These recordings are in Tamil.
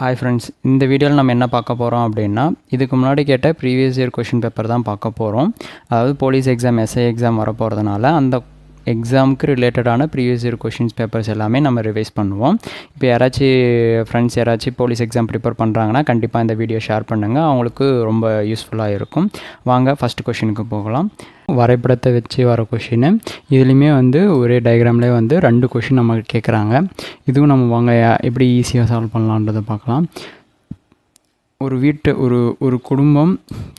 ஹாய் ஃப்ரெண்ட்ஸ் இந்த வீடியோவில் நம்ம என்ன பார்க்க போகிறோம் அப்படின்னா இதுக்கு முன்னாடி கேட்ட ப்ரீவியஸ் இயர் கொஷின் பேப்பர் தான் பார்க்க போகிறோம் அதாவது போலீஸ் எக்ஸாம் எஸ்ஐ எக்ஸாம் வர போகிறதுனால அந்த எக்ஸாமுக்கு ரிலேட்டடான ப்ரீவியஸ் இயர் கொஷின்ஸ் பேப்பர்ஸ் எல்லாமே நம்ம ரிவைஸ் பண்ணுவோம். இப்போ யாராச்சும் ஃப்ரெண்ட்ஸ் யாராச்சும் போலீஸ் எக்ஸாம் ப்ரிப்பேர் பண்ணுறாங்கன்னா கண்டிப்பாக இந்த வீடியோ ஷேர் பண்ணுங்கள் அவங்களுக்கு ரொம்ப யூஸ்ஃபுல்லாக இருக்கும். வாங்க ஃபஸ்ட் கொஷினுக்கு போகலாம். வரைபடத்தை வச்சு வர கொஷின் இதுலேயுமே வந்து ஒரே டயக்ராம்லேயே வந்து ரெண்டு கொஷின் நமக்கு கேட்குறாங்க இதுவும் நம்ம வாங்க எப்படி ஈஸியாக சால்வ் பண்ணலான்றதை பார்க்கலாம். ஒரு வீட்டு ஒரு ஒரு குடும்பம்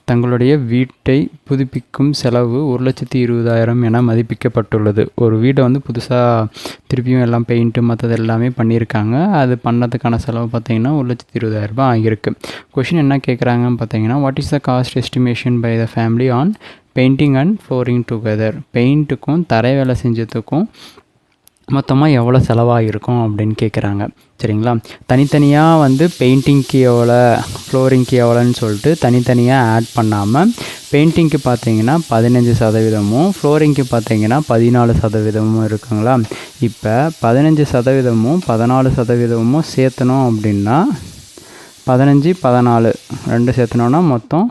தங்களுடைய வீட்டை புதுப்பிக்கும் செலவு ஒரு லட்சத்தி இருபதாயிரம் என மதிப்பிக்கப்பட்டுள்ளது. ஒரு வீடை வந்து புதுசாக திருப்பியும் எல்லாம் பெயிண்ட்டு மற்றது எல்லாமே பண்ணியிருக்காங்க. அது பண்ணதுக்கான செலவு பார்த்தீங்கன்னா ஒரு லட்சத்தி இருபதாயிரம் ரூபாய் ஆகியிருக்கு. கொஷின் என்ன கேட்குறாங்கன்னு பார்த்தீங்கன்னா what is the cost estimation by the family on painting and flooring together பெயிண்ட்டுக்கும் தரை வேலை செஞ்சதுக்கும் மொத்தமாக எவ்வளோ செலவாகிருக்கும் அப்படின்னு கேட்குறாங்க சரிங்களா? தனித்தனியாக வந்து பெயிண்டிங்க்கு எவ்வளோ ஃப்ளோரிங்க்கு எவ்வளோன்னு சொல்லிட்டு தனித்தனியாக ஆட் பண்ணாமல் பெயிண்டிங்க்கு பார்த்தீங்கன்னா பதினஞ்சு சதவீதமும் ஃப்ளோரிங்க்கு பார்த்தீங்கன்னா பதினாலு சதவீதமும் இருக்குங்களா? இப்போ பதினஞ்சு சதவீதமும் பதினாலு சதவீதமும் சேர்த்தணும் அப்படின்னா பதினஞ்சு பதினாலு ரெண்டு சேர்த்தனோன்னா மொத்தம்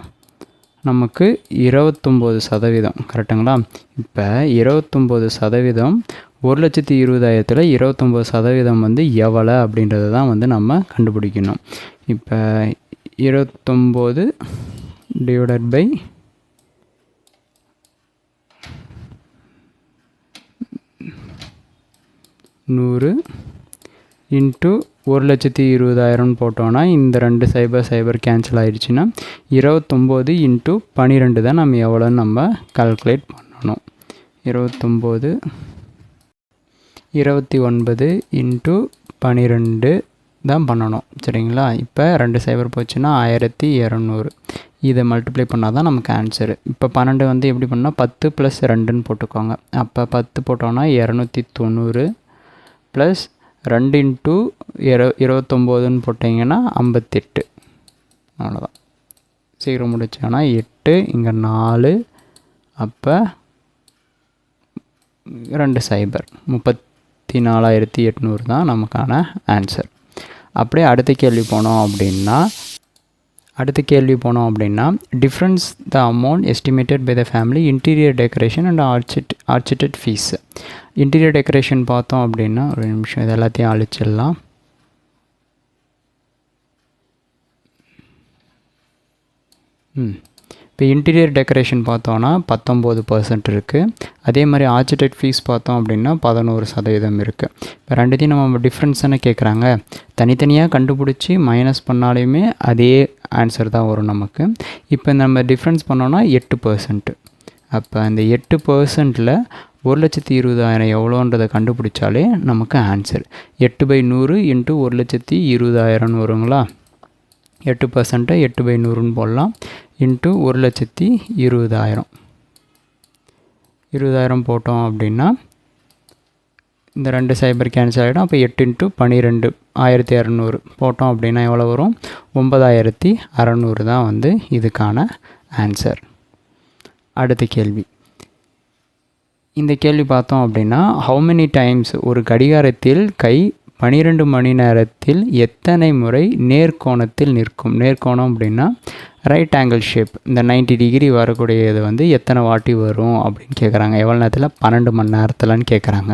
நமக்கு இருபத்தொம்போது சதவீதம். கரெக்டுங்களா? இப்போ இருபத்தொம்போது சதவீதம் ஒரு லட்சத்தி இருபதாயிரத்தில் இருபத்தொம்போது சதவீதம் வந்து எவ்வளோ அப்படின்றத தான் வந்து நம்ம கண்டுபிடிக்கணும். இப்போ இருபத்தொம்போது டிவைடட் பை நூறு இன்ட்டு ஒரு லட்சத்தி இருபதாயிரம்னு போட்டோன்னா இந்த ரெண்டு சைபர் சைபர் கேன்சல் ஆயிடுச்சுன்னா இருபத்தொம்போது இன்ட்டு பன்னிரெண்டு தான் நம்ம எவ்வளோன்னு நம்ம கால்குலேட் பண்ணணும். இருபத்தொம்போது இருபத்தி ஒன்பது இன்ட்டு பன்னிரெண்டு தான் பண்ணணும். சரிங்களா? இப்போ ரெண்டு சைபர் போச்சுன்னா ஆயிரத்தி இரநூறு. இதை மல்டிப்ளை பண்ணால் தான் நமக்கு ஆன்சரு இப்போ பன்னெண்டு வந்து எப்படி பண்ணால் பத்து ப்ளஸ் ரெண்டுன்னு போட்டுக்கோங்க. அப்போ பத்து போட்டோன்னா இரநூத்தி தொண்ணூறு ப்ளஸ் ரெண்டு இன்ட்டு இரு இருபத்தொம்போதுன்னு போட்டிங்கன்னா ஐம்பத்தெட்டு. அவ்வளோதான் சீக்கிரம் முடிச்சோன்னா எட்டு இங்கே நாலு. அப்போ ரெண்டு சைபர் முப்பத்தி நாலாயிரத்தி எட்நூறு தான் நமக்கான ஆன்சர் அப்படியே அடுத்த கேள்வி போனோம் அப்படின்னா அடுத்த கேள்வி போனோம் அப்படின்னா difference the amount estimated by the family interior decoration and architect architect fees interior decoration பார்த்தோம் அப்படின்னா ஒரு நிமிஷம் இது எல்லாத்தையும் அழிச்சிடலாம். ம். இப்போ இன்டீரியர் டெக்கரேஷன் பார்த்தோன்னா பத்தொம்போது பர்சன்ட் இருக்குது அதே மாதிரி ஆர்ச்சிடெக்ட் ஃபீஸ் பார்த்தோம் அப்படின்னா பதினோரு சதவீதம் இருக்குது இப்போ ரெண்டுத்தையும் நம்ம டிஃப்ரென்ஸ் கேட்குறாங்க தனித்தனியாக கண்டுபிடிச்சி மைனஸ் பண்ணாலையுமே அதே ஆன்சர் தான் வரும் நமக்கு. இப்போ நம்ம டிஃப்ரென்ஸ் பண்ணோன்னா எட்டு பர்சன்ட்டு அப்போ அந்த எட்டு பர்சன்ட்டில் ஒரு லட்சத்தி இருபதாயிரம் எவ்வளோன்றதை கண்டுபிடிச்சாலே நமக்கு ஆன்சர் எட்டு பை நூறு இன்ட்டு ஒரு லட்சத்தி இருபதாயிரம்னு வருங்களா? எட்டு பர்சன்ட்டை எட்டு பை நூறுன்னு போடலாம். இன்ட்டு ஒரு லட்சத்தி இருபதாயிரம். இருபதாயிரம் போட்டோம் அப்படின்னா இந்த ரெண்டு சைபர் கேன்சல் ஆகிடும் அப்போ எட்டு இன்ட்டு பன்னிரெண்டு ஆயிரத்தி இரநூறு போட்டோம் அப்படின்னா எவ்வளோ வரும்? ஒன்பதாயிரத்தி அறநூறு தான் வந்து இதுக்கான ஆன்சர் அடுத்த கேள்வி. இந்த கேள்வி பார்த்தோம் அப்படின்னா ஹவு மெனி டைம்ஸ் ஒரு கடிகாரத்தில் கை பன்னிரெண்டு மணி நேரத்தில் எத்தனை முறை நேர்கோணத்தில் நிற்கும்? நேர்கோணம் அப்படின்னா ரைட் ஆங்கிள் ஷேப் இந்த நைன்டி டிகிரி வரக்கூடியது வந்து எத்தனை வாட்டி வரும் அப்படின்னு கேட்குறாங்க எவ்வளோ நேரத்தில்? பன்னெண்டு மணி நேரத்தில்னு கேட்குறாங்க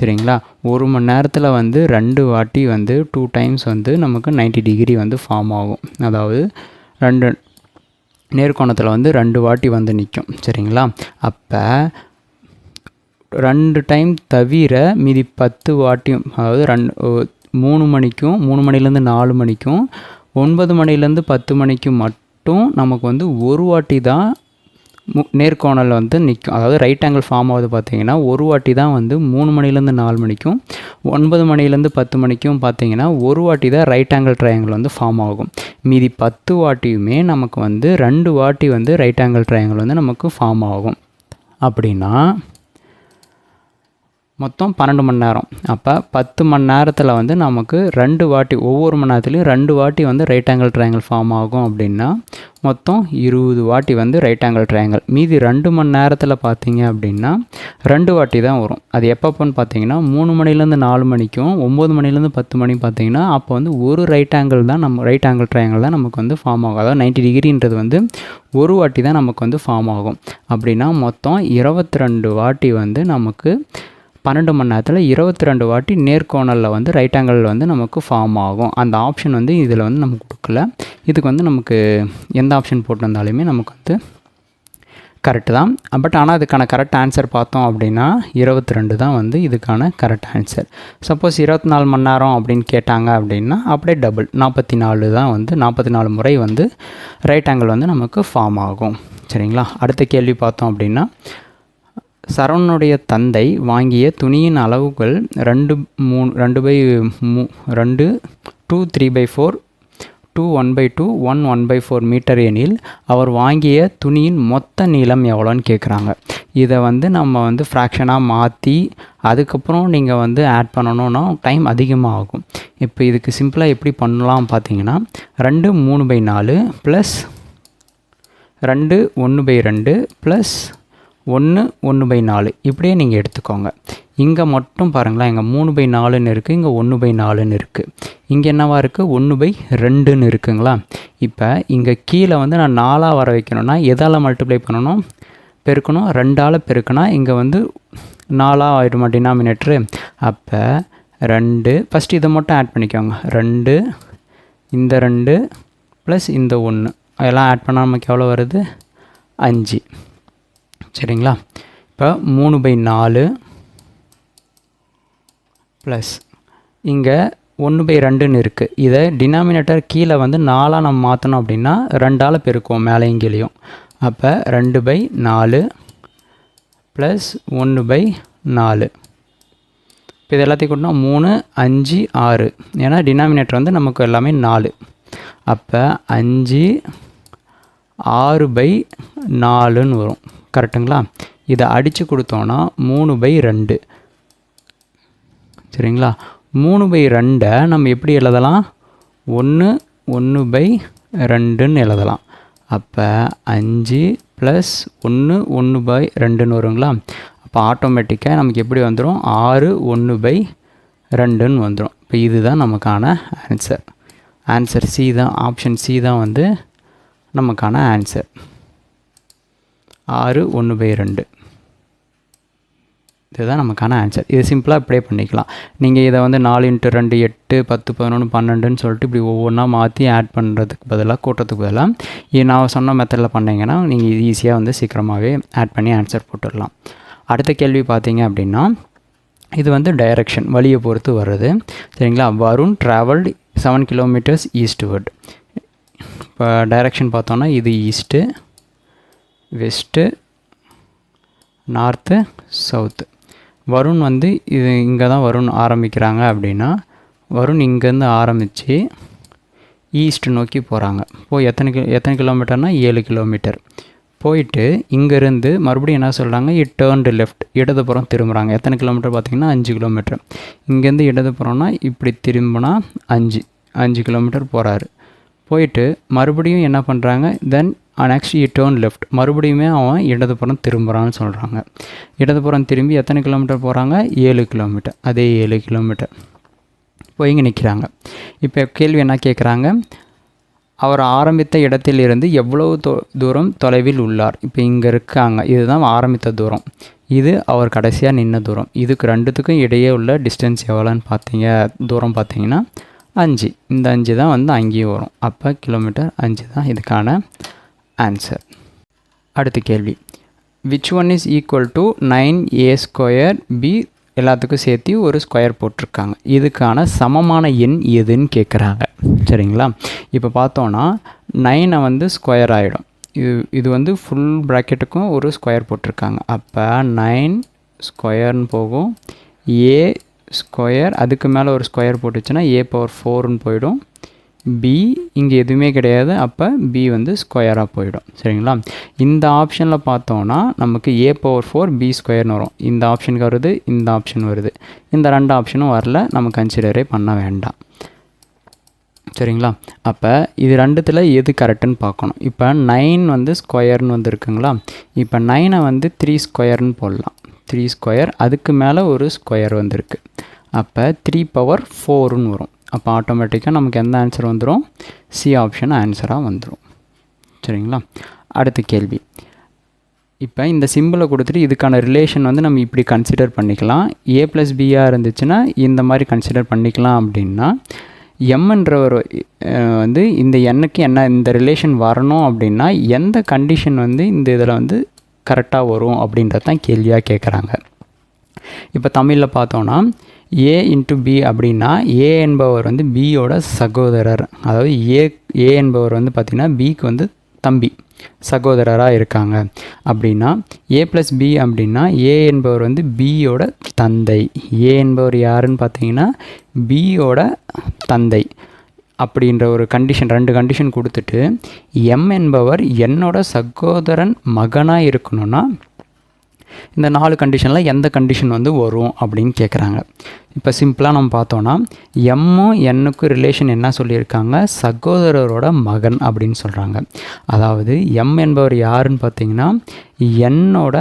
சரிங்களா? ஒரு மணி நேரத்தில் வந்து ரெண்டு வாட்டி வந்து டூ டைம்ஸ் வந்து நமக்கு நைன்டி டிகிரி வந்து ஃபார்ம் ஆகும். அதாவது ரெண்டு நேர்கோணத்தில் வந்து ரெண்டு வாட்டி வந்து நிற்கும் சரிங்களா? அப்போ ரெண்டு டைம் தவிர மீதி பத்து வாட்டியும் அதாவது ரெண்டு மூணு மணிக்கும் மூணு மணிலேருந்து நாலு மணிக்கும் ஒன்பது மணிலேருந்து பத்து மணிக்கு மட்டும் மட்டும் நமக்கு வந்து ஒரு வாட்டி தான் மு நேர்கோணல் வந்து நிற்கும் அதாவது ரைட் ஆங்கிள் ஃபார்ம் ஆகுது பார்த்தீங்கன்னா ஒரு வாட்டி தான் வந்து மூணு மணிலேருந்து நாலு மணிக்கும் ஒன்பது மணிலேருந்து பத்து மணிக்கும் பார்த்தீங்கன்னா ஒரு வாட்டி தான் ரைட் ஆங்கிள் ட்ரையாங்கிள் வந்து ஃபார்ம் ஆகும். மீதி பத்து வாட்டியுமே நமக்கு வந்து ரெண்டு வாட்டி வந்து ரைட் ஆங்கிள் ட்ரையாங்கிள் வந்து நமக்கு ஃபார்ம் ஆகும். அப்படின்னா மொத்தம் பன்னெண்டு மணி நேரம் அப்போ பத்து மணி நேரத்தில் வந்து நமக்கு ரெண்டு வாட்டி ஒவ்வொரு மணி நேரத்துலையும் ரெண்டு வாட்டி வந்து ரைட் ஆங்கிள் ட்ரையாங்கிள் ஃபார்ம் ஆகும் அப்படின்னா மொத்தம் இருபது வாட்டி வந்து ரைட் ஆங்கிள் ட்ரையாங்கிள் மீதி ரெண்டு மணி நேரத்தில் பார்த்தீங்க அப்படின்னா ரெண்டு வாட்டி தான் வரும். அது எப்பப்போன்னு பார்த்தீங்கன்னா மூணு மணிலேருந்து நாலு மணிக்கும் ஒம்பது மணிலேருந்து பத்து மணி பார்த்தீங்கன்னா அப்போ வந்து ஒரு ரைட் ஆங்கிள் தான் நம்ம ரைட் ஆங்கிள் ட்ரையாங்கிள் தான் நமக்கு வந்து ஃபார்ம் ஆகும். அதாவது நைன்ட்டி டிகிரின்றது வந்து ஒரு வாட்டி தான் நமக்கு வந்து ஃபார்ம் ஆகும். அப்படின்னா மொத்தம் இருபத்தி ரெண்டு வாட்டி வந்து நமக்கு பன்னெண்டு மணி நேரத்தில் இருபத்தி ரெண்டு வாட்டி நேர்கோணலில் வந்து ரைட் ஆங்கிள் வந்து நமக்கு ஃபார்ம் ஆகும். அந்த ஆப்ஷன் வந்து இதில் வந்து நமக்கு கொடுக்கல. இதுக்கு வந்து நமக்கு எந்த ஆப்ஷன் போட்டிருந்தாலுமே நமக்கு வந்து கரெக்டு தான். பட் ஆனால் அதுக்கான கரெக்ட் ஆன்சர் பார்த்தோம் அப்படின்னா இருபத்தி ரெண்டு தான் வந்து இதுக்கான கரெக்ட் ஆன்சர் சப்போஸ் இருபத்தி நாலு மணி நேரம் அப்படின்னு கேட்டாங்க அப்படின்னா அப்படியே டபுள் நாற்பத்தி நாலு தான் வந்து நாற்பத்தி நாலு முறை வந்து ரைட் ஆங்கிள் வந்து நமக்கு ஃபார்ம் ஆகும். சரிங்களா? அடுத்த கேள்வி பார்த்தோம் அப்படின்னா சரவணனுடைய தந்தை வாங்கிய துணியின் அளவுகள் ரெண்டு மூணு ரெண்டு பை மூ ரெண்டு two three by four two one by two one one by four meter எனில் அவர் வாங்கிய துணியின் மொத்த நீளம் எவ்வளோன்னு கேட்குறாங்க. இதை வந்து நம்ம வந்து ஃப்ராக்ஷனாக மாற்றி அதுக்கப்புறம் நீங்கள் வந்து ஆட் பண்ணணுன்னா டைம் அதிகமாக ஆகும் இப்போ இதுக்கு சிம்பிளாக எப்படி பண்ணலாம் பார்த்தீங்கன்னா ரெண்டு மூணு பை நாலு ப்ளஸ் ரெண்டு ஒன்று பை ரெண்டு ப்ளஸ் ஒன்று ஒன்று பை நாலு. இப்படியே நீங்கள் எடுத்துக்கோங்க. இங்கே மட்டும் பாருங்களேன் இங்கே மூணு பை நாலுன்னு இருக்குது இங்கே ஒன்று பை நாலுன்னு இருக்குது இங்கே என்னவா இருக்குது ஒன்று பை ரெண்டுன்னு இருக்குங்களா? இப்போ இங்கே கீழே வந்து நான் நாலாக வர வைக்கணும்னா எதால் மல்டிப்ளை பண்ணணும்? பெருக்கணும் ரெண்டால் பெருக்கினா இங்கே வந்து நாலாக ஆயிடுமா டினாமினேட்ரு அப்போ ரெண்டு ஃபஸ்ட்டு இதை மட்டும் ஆட் பண்ணிக்கோங்க. ரெண்டு இந்த ரெண்டு ப்ளஸ் இந்த ஒன்று அதெல்லாம் ஆட் பண்ணால் நமக்கு எவ்வளோ வருது? அஞ்சு. சரிங்களா? இப்போ மூணு பை நாலு ப்ளஸ் இங்கே ஒன்று பை ரெண்டுன்னு இருக்குது இதை டினாமினேட்டர் கீழே வந்து நாலாக நம்ம மாற்றணும் அப்படின்னா ரெண்டால் பெருக்குவோம் மேலேயும் கீழேயும். அப்போ ரெண்டு பை நாலு ப்ளஸ் ஒன்று பை நாலு. இப்போ இது எல்லாத்தையும் கூட்டினா மூணு அஞ்சு ஆறு. ஏன்னா டினாமினேட்டர் வந்து நமக்கு எல்லாமே நாலு. அப்போ அஞ்சு ஆறு பை நாலுன்னு வரும். கரெக்டுங்களா? இதை அடித்து கொடுத்தோன்னா மூணு பை ரெண்டு. சரிங்களா? மூணு பை ரெண்டை நம்ம எப்படி எழுதலாம்? ஒன்று ஒன்று பை ரெண்டுன்னு எழுதலாம். அப்போ அஞ்சு ப்ளஸ் ஒன்று ஒன்று பை ரெண்டுன்னு வருங்களா? அப்போ ஆட்டோமேட்டிக்காக நமக்கு எப்படி வந்துடும் ஆறு ஒன்று பை ரெண்டுன்னு வந்துடும் இப்போ இதுதான் நமக்கான ஆன்சர் ஆன்சர் சி தான் ஆப்ஷன் சி தான் வந்து நமக்கான ஆன்சர் ஆறு ஒன்று பை ரெண்டு. இதுதான் நமக்கான ஆன்சர் இது சிம்பிளாக இப்படியே பண்ணிக்கலாம். நீங்கள் இதை வந்து நாலு இன்ட்டு ரெண்டு எட்டு பத்து பதினொன்று பன்னெண்டுன்னு சொல்லிட்டு இப்படி ஒவ்வொன்றா மாற்றி ஆட் பண்ணுறதுக்கு பதிலாக கூட்டத்துக்கு பதிலாக நான் சொன்ன மெத்தடில் பண்ணிங்கன்னா நீங்கள் இது ஈஸியாக வந்து சீக்கிரமாகவே ஆட் பண்ணி ஆன்சர் போட்டுடலாம். அடுத்த கேள்வி பார்த்தீங்க அப்படின்னா இது வந்து டைரக்ஷன் வழியை பொறுத்து வர்றது. சரிங்களா? Varun travelled seven kilometres eastward இப்போ டைரக்ஷன் பார்த்தோன்னா இது east west north south. Varun வந்து இது இங்கே தான் வருண் ஆரம்பிக்கிறாங்க அப்படின்னா வருண் இங்கேருந்து ஆரம்பித்து ஈஸ்ட் நோக்கி போகிறாங்க போய் எத்தனை கிலோ எத்தனை கிலோமீட்டர்னால் ஏழு கிலோமீட்டர். போயிட்டு இங்கேருந்து மறுபடியும் என்ன சொல்கிறாங்க இ டேர்ன்டு லெஃப்ட் இடதுபுறம் திரும்புகிறாங்க எத்தனை கிலோமீட்டர் பார்த்திங்கன்னா? அஞ்சு கிலோமீட்டர். இங்கேருந்து இடதுபுறம்னா இப்படி திரும்பினா அஞ்சு அஞ்சு கிலோமீட்டர் போகிறாரு போயிட்டு மறுபடியும் என்ன பண்ணுறாங்க தென் நெக்ஸ்ட் இ டேர்ன் லெஃப்ட் மறுபடியுமே அவன் இடதுபுறம் திரும்புகிறான்னு சொல்கிறாங்க இடதுபுறம் திரும்பி எத்தனை கிலோமீட்டர் போகிறாங்க ஏழு கிலோமீட்டர் அதே ஏழு கிலோமீட்டர் போய் இங்கே நிற்கிறாங்க இப்போ கேள்வி என்ன கேட்குறாங்க அவர் ஆரம்பித்த இடத்திலிருந்து எவ்வளவு தொ தூரம் தொலைவில் உள்ளார்? இப்போ இங்கே இருக்காங்க. இதுதான் ஆரம்பித்த தூரம். இது அவர் கடைசியாக நின்ன தூரம். இதுக்கு ரெண்டுத்துக்கும் இடையே உள்ள டிஸ்டன்ஸ் எவ்வளோன்னு பார்த்தீங்க தூரம் பார்த்தீங்கன்னா அஞ்சு. இந்த அஞ்சு தான் வந்து அங்கேயும் வரும். அப்போ கிலோமீட்டர் அஞ்சு தான். இதுக்கான ஆன்சர் அடுத்த கேள்வி. Which one is equal to nine A square B எல்லாத்துக்கும் சேர்த்து ஒரு ஸ்கொயர் போட்டிருக்காங்க. இதுக்கான சமமான எண் எதுன்னு கேட்குறாங்க சரிங்களா? இப்போ பார்த்தோன்னா நைனை வந்து ஸ்கொயர் ஆகிடும் இது இது வந்து ஃபுல் ப்ராக்கெட்டுக்கும் ஒரு ஸ்கொயர் போட்டிருக்காங்க. அப்போ நைன் ஸ்கொயர்னு போகும். ஏ ஸ்கொயர் அதுக்கு மேலே ஒரு ஸ்கொயர் போட்டுச்சுன்னா ஏ பவர் ஃபோர்னு போயிடும். பி இங்கே எதுவுமே கிடையாது. அப்போ பி வந்து ஸ்கொயராக போயிடும். சரிங்களா? இந்த ஆப்ஷனில் பார்த்தோன்னா நமக்கு ஏ பவர் ஃபோர் பி ஸ்கொயர்னு வரும். இந்த ஆப்ஷனுக்கு வருது இந்த ஆப்ஷன் வருது. இந்த ரெண்டு ஆப்ஷனும் வரல நம்ம கன்சிடரே பண்ண வேண்டாம். சரிங்களா? அப்போ இது ரெண்டுத்தில் எது கரெக்டுன்னு பார்க்கணும். இப்போ நைன் வந்து ஸ்கொயர்னு வந்துருக்குங்களா? இப்போ நைனை வந்து த்ரீ ஸ்கொயர்னு போடலாம். த்ரீ ஸ்கொயர் அதுக்கு மேலே ஒரு ஸ்கொயர் வந்திருக்கு. அப்போ த்ரீ பவர் ஃபோர்னு வரும். அப்போ ஆட்டோமேட்டிக்காக நமக்கு எந்த ஆன்சர் வந்துடும் சி ஆப்ஷன் ஆன்சராக வந்துடும் சரிங்களா? அடுத்த கேள்வி. இப்போ இந்த சிம்பிளை கொடுத்துட்டு இதுக்கான ரிலேஷன் வந்து நம்ம இப்படி கன்சிடர் பண்ணிக்கலாம். ஏ ப்ளஸ் பியாக இருந்துச்சுன்னா இந்த மாதிரி கன்சிடர் பண்ணிக்கலாம் அப்படின்னா எம்ன்ற ஒரு வந்து இந்த எண்ணுக்கு என்ன இந்த ரிலேஷன் வரணும் அப்படின்னா எந்த கண்டிஷன் வந்து இந்த இதில் வந்து கரெக்டாக வரும் அப்படின்றது தான் கேள்வியாக கேட்குறாங்க இப்போ தமிழில் பார்த்தோன்னா ஏ இன்ட்டு பி அப்படின்னா ஏ என்பவர் வந்து பியோட சகோதரர். அதாவது ஏ ஏ என்பவர் வந்து பார்த்திங்கன்னா பிக்கு வந்து தம்பி சகோதரராக இருக்காங்க. அப்படின்னா ஏ ப்ளஸ் பி அப்படின்னா ஏ என்பவர் வந்து பியோட தந்தை. ஏ என்பவர் யாருன்னு பார்த்தீங்கன்னா பியோட தந்தை. அப்படின்ற ஒரு கண்டிஷன் ரெண்டு கண்டிஷன் கொடுத்துட்டு எம் என்பவர் என்னோட சகோதரன் மகனாக இருக்கணும்னா இந்த நாலு கண்டிஷனில் எந்த கண்டிஷன் வந்து வரும் அப்படின்னு கேட்குறாங்க இப்போ சிம்பிளாக நம்ம பார்த்தோன்னா எம்மும் என்னுக்கும் ரிலேஷன் என்ன சொல்லியிருக்காங்க? சகோதரரோட மகன் அப்படின்னு சொல்கிறாங்க அதாவது எம் என்பவர் யாருன்னு பார்த்தீங்கன்னா என்னோட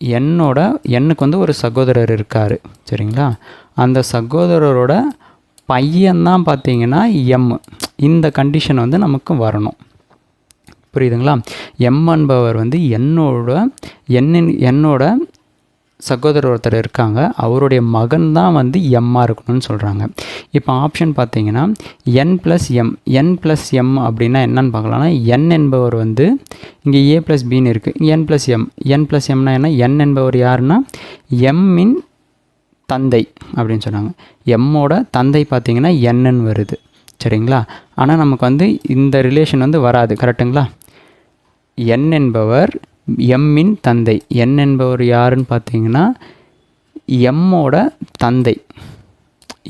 என்னோட எண்ணுக்கு வந்து ஒரு சகோதரர் இருக்கார். சரிங்களா? அந்த சகோதரரோட பையன்தான் பார்த்தீங்கன்னா எம் இந்த கண்டிஷன் வந்து நமக்கு வரணும். புரியுதுங்களா? எம் என்பவர் வந்து என்னோட என்னின் என்னோட சகோதரர் ஒருத்தர் இருக்காங்க. அவருடைய மகன் தான் வந்து எம்மாக இருக்கணும்னு சொல்கிறாங்க இப்போ ஆப்ஷன் பார்த்தீங்கன்னா N plus M N plus M அப்படின்னா என்னன்னு பார்க்கலாம்னா என் என்பவர் வந்து இங்கே ஏ ப்ளஸ் பின்னு இருக்குது N plus M N plus எம்னா என்ன? என் என்பவர் யாருன்னா எம்மின் தந்தை அப்படின்னு சொன்னாங்க. எம்மோட தந்தை பார்த்தீங்கன்னா என்னன்னு வருது. சரிங்களா? ஆனால் நமக்கு வந்து இந்த ரிலேஷன் வந்து வராது. கரெக்டுங்களா என் என்பவர் எம்மின் தந்தை. என் என்பவர் யாருன்னு பார்த்தீங்கன்னா எம்மோட தந்தை.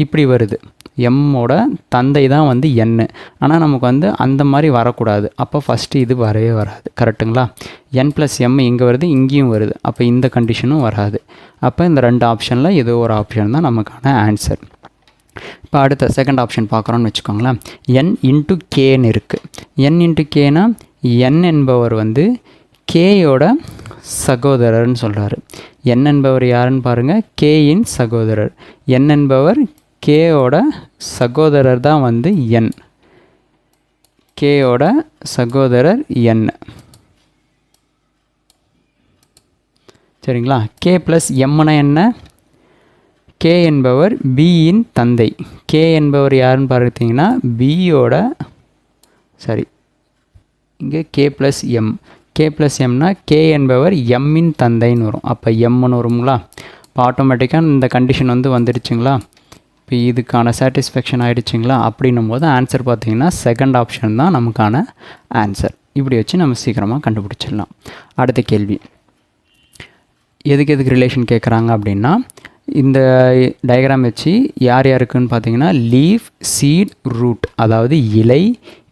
இப்படி வருது. எம்மோட தந்தை தான் வந்து எண்ணு ஆனால் நமக்கு வந்து அந்த மாதிரி வரக்கூடாது. அப்போ ஃபஸ்ட்டு இது வரவே வராது. கரெக்டுங்களா என் ப்ளஸ் எம் இங்கே வருது இங்கேயும் வருது. அப்போ இந்த கண்டிஷனும் வராது. அப்போ இந்த ரெண்டு ஆப்ஷனில் ஏதோ ஒரு ஆப்ஷன் தான் நமக்கான ஆன்சர் இப்போ அடுத்த செகண்ட் ஆப்ஷன் பார்க்குறோன்னு வச்சுக்கோங்களேன். என் இன்ட்டு கேன்னு இருக்குது என் இன்ட்டு கேனால் என் என்பவர் வந்து கேயோட சகோதரர்னு சொல்கிறாரு என் என்பவர் யாருன்னு பாருங்கள் கேயின் சகோதரர். என் என்பவர் கேயோட சகோதரர் தான் வந்து என். கேயோட சகோதரர் என். சரிங்களா? கே ப்ளஸ் எம்னா என்ன? கே என்பவர் பியின் தந்தை. கே என்பவர் யாருன்னு பார்த்தீங்கன்னா பியோட சரி இங்கே K plus M K plus எம்னா K என்பவர் எம்மின் தந்தைன்னு வரும். அப்போ எம்னு வருங்களா இப்போ ஆட்டோமேட்டிக்காக இந்த கண்டிஷன் வந்து வந்துடுச்சுங்களா இப்போ இதுக்கான சாட்டிஸ்ஃபேக்ஷன் ஆகிடுச்சிங்களா அப்படின்னும் போது ஆன்சர் பார்த்தீங்கன்னா செகண்ட் ஆப்ஷன் தான் நமக்கான ஆன்சர் இப்படி வச்சு நம்ம சீக்கிரமாக கண்டுபிடிச்சிடலாம். அடுத்த கேள்வி. எதுக்கு எதுக்கு ரிலேஷன் கேட்குறாங்க அப்படின்னா இந்த டயக்ராம் வச்சு யார் யாருக்குன்னு பார்த்தீங்கன்னா லீஃப் சீட் ரூட் அதாவது இலை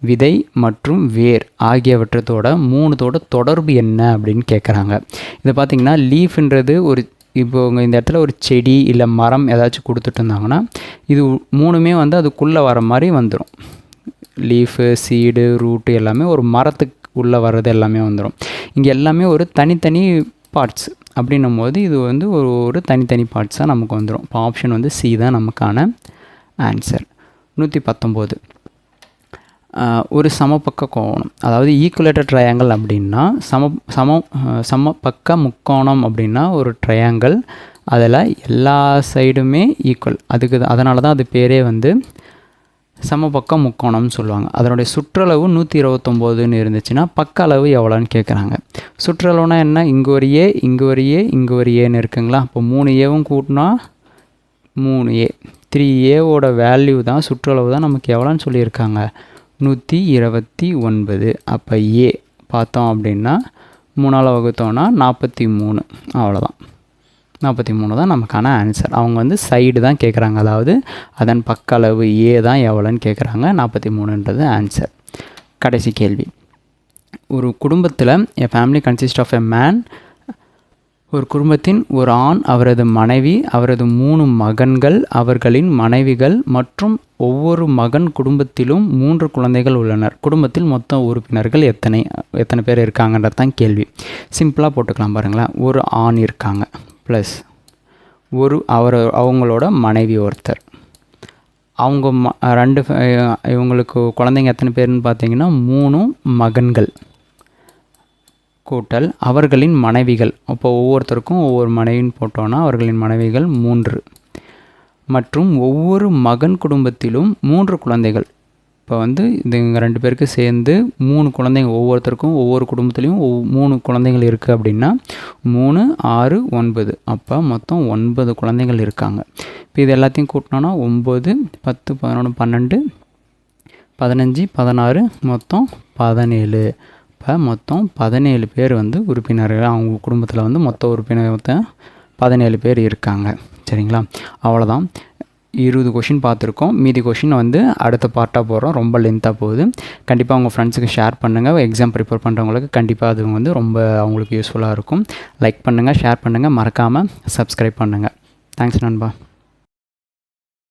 விதை மற்றும் வேர் ஆகியவற்றத்தோட மூணுத்தோட தொடர்பு என்ன அப்படின்னு கேட்குறாங்க இதை பார்த்தீங்கன்னா லீஃப்ன்றது ஒரு இப்போ உங்கள் இந்த இடத்துல ஒரு செடி இல்லை மரம் ஏதாச்சும் கொடுத்துட்டு இருந்தாங்கன்னா இது மூணுமே வந்து அதுக்குள்ளே வர மாதிரி வந்துடும் லீஃபு சீடு ரூட்டு எல்லாமே ஒரு மரத்துக்கு உள்ளே வர்றது எல்லாமே வந்துடும் இங்கே எல்லாமே ஒரு தனித்தனி பார்ட்ஸ் அப்படின்னும் போது இது வந்து ஒரு ஒரு தனித்தனி பார்ட்ஸாக நமக்கு வந்துடும் இப்போ ஆப்ஷன் வந்து சி தான் நமக்கான ஆன்சர். நூற்றி பத்தொம்போது. ஒரு சமபக்க கோணம். அதாவது ஈக்குலேட்டர் ட்ரையாங்கிள் அப்படின்னா சம சம சமபக்க முக்கோணம் அப்படின்னா ஒரு ட்ரையாங்கிள் அதில் எல்லா சைடுமே ஈக்குவல் அதுக்கு அதனால தான் அது பேரே வந்து சமபக்க முக்கோணம்னு சொல்லுவாங்க. அதனுடைய சுற்றளவு நூற்றி இருபத்தொம்போதுன்னு இருந்துச்சுன்னா பக்க அளவு எவ்வளோன்னு கேட்குறாங்க சுற்றளவுனா என்ன? இங்கே ஒரு ஏ இங்கே ஒரு ஏ இங்கே ஒரு ஏன்னு இருக்குங்களா? அப்போ மூணு ஏவும் கூட்டினா மூணு ஏ த்ரீ ஏவோட வேல்யூ தான் சுற்றளவு தான் நமக்கு எவ்வளோன்னு சொல்லியிருக்காங்க. நூற்றி இருபத்தி ஒன்பது. அப்போ ஏ பார்த்தோம் அப்படின்னா மூணால் வகுத்தோன்னா நாற்பத்தி மூணு. அவ்வளோதான் நாற்பத்தி மூணு தான் நமக்கான ஆன்சர் அவங்க வந்து சைடு தான் கேட்குறாங்க அதாவது அதன் பக்க அளவு ஏ தான் எவ்வளோன்னு கேட்குறாங்க நாற்பத்தி மூணுன்றது ஆன்சர் கடைசி கேள்வி. ஒரு குடும்பத்தில் a family consist of a man ஒரு குடும்பத்தின் ஒரு ஆண் அவரது மனைவி அவரது மூணு மகன்கள் அவர்களின் மனைவிகள் மற்றும் ஒவ்வொரு மகன் குடும்பத்திலும் மூன்று குழந்தைகள் உள்ளனர். குடும்பத்தில் மொத்தம் உறுப்பினர்கள் எத்தனை எத்தனை பேர் இருக்காங்கன்றது தான் கேள்வி. சிம்பிளாக போட்டுக்கலாம் பாருங்களேன். ஒரு ஆண் இருக்காங்க. ப்ளஸ் ஒரு அவர் அவங்களோட மனைவி ஒருத்தர். அவங்க ம ரெண்டு இவங்களுக்கு குழந்தைங்க எத்தனை பேர்னு பார்த்தீங்கன்னா மூணு மகன்கள். கூட்டல் அவர்களின் மனைவிகள். அப்போ ஒவ்வொருத்தருக்கும் ஒவ்வொரு மனைவின்னு போட்டோன்னா அவர்களின் மனைவிகள் மூன்று. மற்றும் ஒவ்வொரு மகன் குடும்பத்திலும் மூன்று குழந்தைகள். இப்போ வந்து இது ரெண்டு பேருக்கு சேர்ந்து மூணு குழந்தைங்க ஒவ்வொருத்தருக்கும் ஒவ்வொரு குடும்பத்துலேயும் ஒவ் மூணு குழந்தைகள் இருக்குது அப்படின்னா மூணு ஆறு ஒன்பது. அப்போ மொத்தம் ஒன்பது குழந்தைகள் இருக்காங்க. இப்போ இது எல்லாத்தையும் கூட்டினோன்னா ஒம்பது பத்து பதினொன்று பன்னெண்டு பதினஞ்சு பதினாறு மொத்தம் பதினேழு. இப்போ மொத்தம் பதினேழு பேர் வந்து உறுப்பினர்கள். அவங்க குடும்பத்தில் வந்து மொத்த உறுப்பினர் மொத்தம் பதினேழு பேர் இருக்காங்க. சரிங்களா? அவ்வளோதான் இருபது கொஷின் பார்த்துருக்கோம். மீதி கொஷின் வந்து அடுத்த பார்ட்டாக போகிறோம் ரொம்ப லென்த்தாக போகுது. கண்டிப்பாக உங்கள் ஃப்ரெண்ட்ஸுக்கு ஷேர் பண்ணுங்கள் எக்ஸாம் ப்ரிப்பேர் பண்ணுறவங்களுக்கு கண்டிப்பாக அது வந்து ரொம்ப அவங்களுக்கு யூஸ்ஃபுல்லாக இருக்கும். லைக் பண்ணுங்கள் ஷேர் பண்ணுங்கள் மறக்காமல் சப்ஸ்கிரைப் பண்ணுங்கள் தேங்க்ஸ் நண்பா.